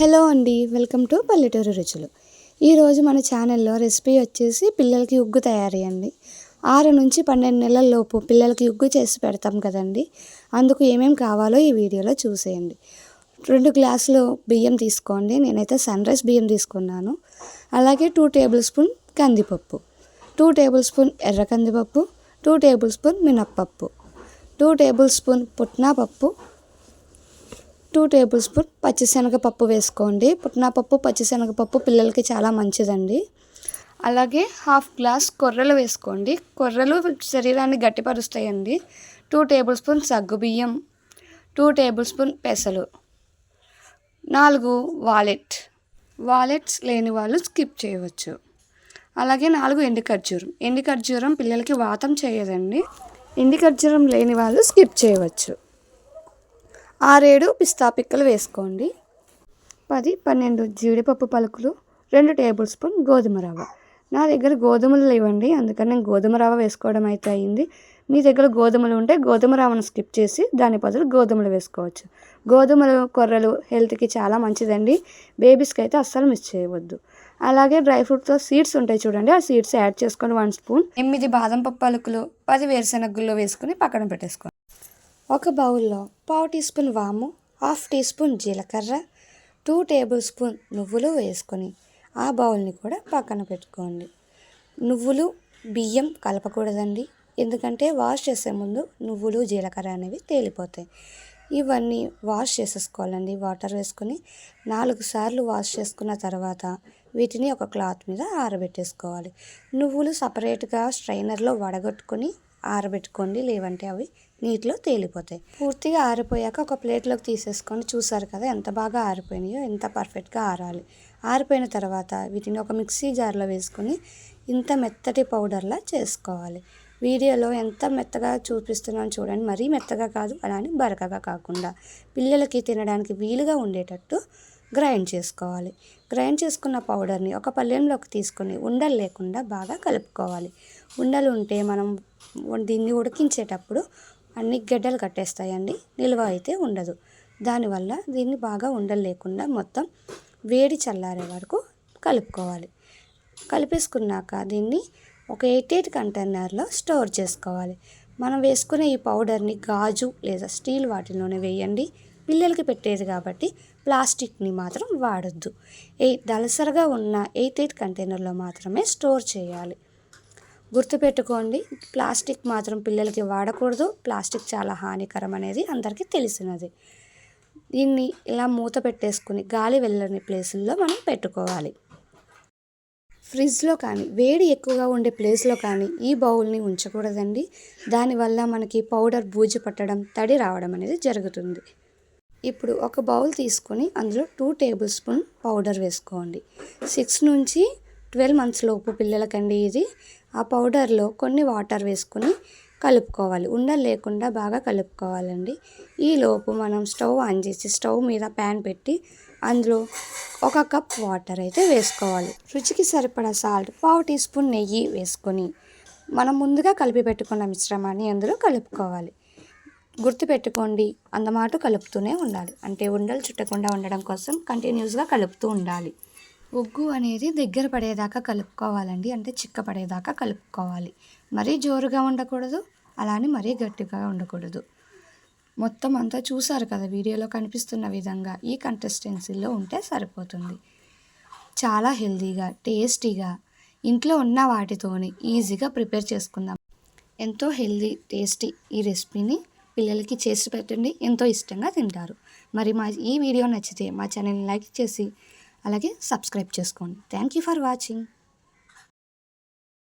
Hello అండి welcome to పల్లెటూరు రుచులు. ఈరోజు మన ఛానల్లో రెసిపీ వచ్చేసి పిల్లలకి ఉగ్గు తయారీ అండి. ఆరు నుంచి పన్నెండు నెలల లోపు పిల్లలకి ఉగ్గు చేసి పెడతాం కదండి. అందుకు ఏమేమి కావాలో ఈ వీడియోలో చూసేయండి. రెండు గ్లాసులు బియ్యం తీసుకోండి. నేనైతే సన్ రైస్ బియ్యం తీసుకున్నాను. అలాగే టూ టేబుల్ స్పూన్ కందిపప్పు టూ టేబుల్ స్పూన్ ఎర్ర కందిపప్పు టూ టేబుల్ స్పూన్ మినప్పప్పు టూ టేబుల్ స్పూన్ పుట్నా పప్పు టూ టేబుల్ స్పూన్ పచ్చిశనగపప్పు వేసుకోండి. పుట్నాపప్పు పచ్చిశనగపప్పు పిల్లలకి చాలా మంచిదండి. అలాగే హాఫ్ గ్లాస్ కొర్రలు వేసుకోండి. కొర్రలు శరీరాన్ని గట్టిపరుస్తాయండి. టూ టేబుల్ స్పూన్ సగ్గుబియ్యం టూ టేబుల్ స్పూన్ పెసలు నాలుగు వాలెట్. వాలెట్స్ లేని వాళ్ళు స్కిప్ చేయవచ్చు. అలాగే నాలుగు ఎండి ఖర్జూరం. ఎండి ఖర్జూరం పిల్లలకి వాతం చేయదండి. ఎండి ఖర్జూరం లేని వాళ్ళు స్కిప్ చేయవచ్చు. ఆరేడు పిస్తా పిక్కలు వేసుకోండి. పది పన్నెండు జీడిపప్పు పలుకులు రెండు టేబుల్ స్పూన్ గోధుమ రవ్వ. నా దగ్గర గోధుమలు లేవండి అందుకని నేను గోధుమ రవ్వ వేసుకోవడం అయితే అయింది. మీ దగ్గర గోధుమలు ఉంటే గోధుమ రవ్వను స్కిప్ చేసి దాని బదులు గోధుమలు వేసుకోవచ్చు. గోధుమలు కొర్రలు హెల్త్కి చాలా మంచిదండి. బేబీస్కి అయితే అస్సలు మిస్ చేయవద్దు. అలాగే డ్రై ఫ్రూట్తో సీడ్స్ ఉంటాయి చూడండి ఆ సీడ్స్ యాడ్ చేసుకొని వన్ స్పూన్. ఎనిమిది బాదం పప్పు పలుకులు పది వేరుశెనగుల్లో వేసుకుని పక్కన పెట్టేసుకోండి. ఒక బౌల్లో పావు టీ స్పూన్ వాము హాఫ్ టీ స్పూన్ జీలకర్ర టూ టేబుల్ స్పూన్ నువ్వులు వేసుకొని ఆ బౌల్ని కూడా పక్కన పెట్టుకోండి. నువ్వులు బియ్యం కలపకూడదండి. ఎందుకంటే వాష్ చేసే ముందు నువ్వులు జీలకర్ర అనేవి తేలిపోతాయి. ఇవన్నీ వాష్ చేసేసుకోవాలండి. వాటర్ వేసుకొని నాలుగు సార్లు వాష్ చేసుకున్న తర్వాత వీటిని ఒక క్లాత్ మీద ఆరబెట్టేసుకోవాలి. నువ్వులు సపరేట్గా స్ట్రైనర్లో వడగొట్టుకొని ఆరబెట్టుకోండి లేవంటే అవి నీటిలో తేలిపోతాయి. పూర్తిగా ఆరిపోయాక ఒక ప్లేట్లోకి తీసేసుకొని చూసారు కదా ఎంత బాగా ఆరిపోయినాయో ఎంత పర్ఫెక్ట్గా ఆరాలి. ఆరిపోయిన తర్వాత వీటిని ఒక మిక్సీ జార్లో వేసుకొని ఇంత మెత్తటి పౌడర్లా చేసుకోవాలి. వీడియోలో ఎంత మెత్తగా చూపిస్తున్నాను చూడండి. మరీ మెత్తగా కాదు అలానే బరకగా కాకుండా. పిల్లలకి తినడానికి వీలుగా ఉండేటట్టు గ్రైండ్ చేసుకోవాలి. గ్రైండ్ చేసుకున్న పౌడర్ని ఒక పళ్ళెంలోకి తీసుకుని ఉండలు లేకుండా బాగా కలుపుకోవాలి. ఉండలు ఉంటే మనం దీన్ని ఉడికించేటప్పుడు అన్ని గడ్డలు కట్టేస్తాయండి. నిల్వ అయితే ఉండదు. దానివల్ల దీన్ని బాగా ఉండలు లేకుండా మొత్తం వేడి చల్లారే వరకు కలుపుకోవాలి. కలిపేసుకున్నాక దీన్ని ఒక ఎయిట్ ఎయిట్ కంటైనర్లో స్టోర్ చేసుకోవాలి. మనం వేసుకునే ఈ పౌడర్ని గాజు లేదా స్టీల్ వాటిలోనే వేయండి. పిల్లలకి పెట్టేది కాబట్టి ప్లాస్టిక్ని మాత్రం వాడొద్దు. ఎయిట్ దలసరగా ఉన్న ఎయిట్ ఎయిట్ కంటైనర్లో మాత్రమే స్టోర్ చేయాలి. గుర్తుపెట్టుకోండి ప్లాస్టిక్ మాత్రం పిల్లలకి వాడకూడదు. ప్లాస్టిక్ చాలా హానికరం అనేది అందరికీ తెలిసినది. దీన్ని ఇలా మూత పెట్టేసుకుని గాలి వెళ్ళని ప్లేసుల్లో మనం పెట్టుకోవాలి. ఫ్రిడ్జ్లో కానీ వేడి ఎక్కువగా ఉండే ప్లేస్లో కానీ ఈ బౌల్ని ఉంచకూడదండి. దానివల్ల మనకి పౌడర్ బూజు పట్టడం తడి రావడం అనేది జరుగుతుంది. ఇప్పుడు ఒక బౌల్ తీసుకొని అందులో టూ టేబుల్ స్పూన్ పౌడర్ వేసుకోండి. సిక్స్ నుంచి ట్వెల్వ్ మంత్స్ లోపు పిల్లలకండి ఇది. ఆ పౌడర్లో కొన్ని వాటర్ వేసుకొని కలుపుకోవాలి. ఉండలు లేకుండా బాగా కలుపుకోవాలండి. ఈలోపు మనం స్టవ్ ఆన్ చేసి స్టవ్ మీద ప్యాన్ పెట్టి అందులో ఒక కప్ వాటర్ అయితే వేసుకోవాలి. రుచికి సరిపడా సాల్ట్ పావు టీ స్పూన్ నెయ్యి వేసుకొని మనం ముందుగా కలిపి పెట్టుకున్న మిశ్రమాన్ని అందులో కలుపుకోవాలి. గుర్తుపెట్టుకోండి. అందమాటు కలుపుతూనే ఉండాలి. అంటే ఉండలు చుట్టకుండా ఉండడం కోసం కంటిన్యూస్గా కలుపుతూ ఉండాలి. ఉగ్గు అనేది దగ్గర పడేదాకా కలుపుకోవాలండి. అంటే చిక్క పడేదాకా కలుపుకోవాలి. మరీ జోరుగా ఉండకూడదు. అలానే మరీ గట్టిగా ఉండకూడదు. మొత్తం అంతా చూసారు కదా వీడియోలో కనిపిస్తున్న విధంగా. ఈ కన్సిస్టెన్సీలో ఉంటే సరిపోతుంది. చాలా హెల్దీగా టేస్టీగా ఇంట్లో ఉన్న వాటితోని ఈజీగా ప్రిపేర్ చేసుకుందాం. ఎంతో హెల్దీ టేస్టీ ఈ రెసిపీని పిల్లలకి చేసి పెట్టండి. ఎంతో ఇష్టంగా తింటారు. మరి మా ఈ వీడియో నచ్చితే మా ఛానల్ని లైక్ చేసి అలాగే సబ్స్క్రైబ్ చేసుకోండి. Thank you for watching.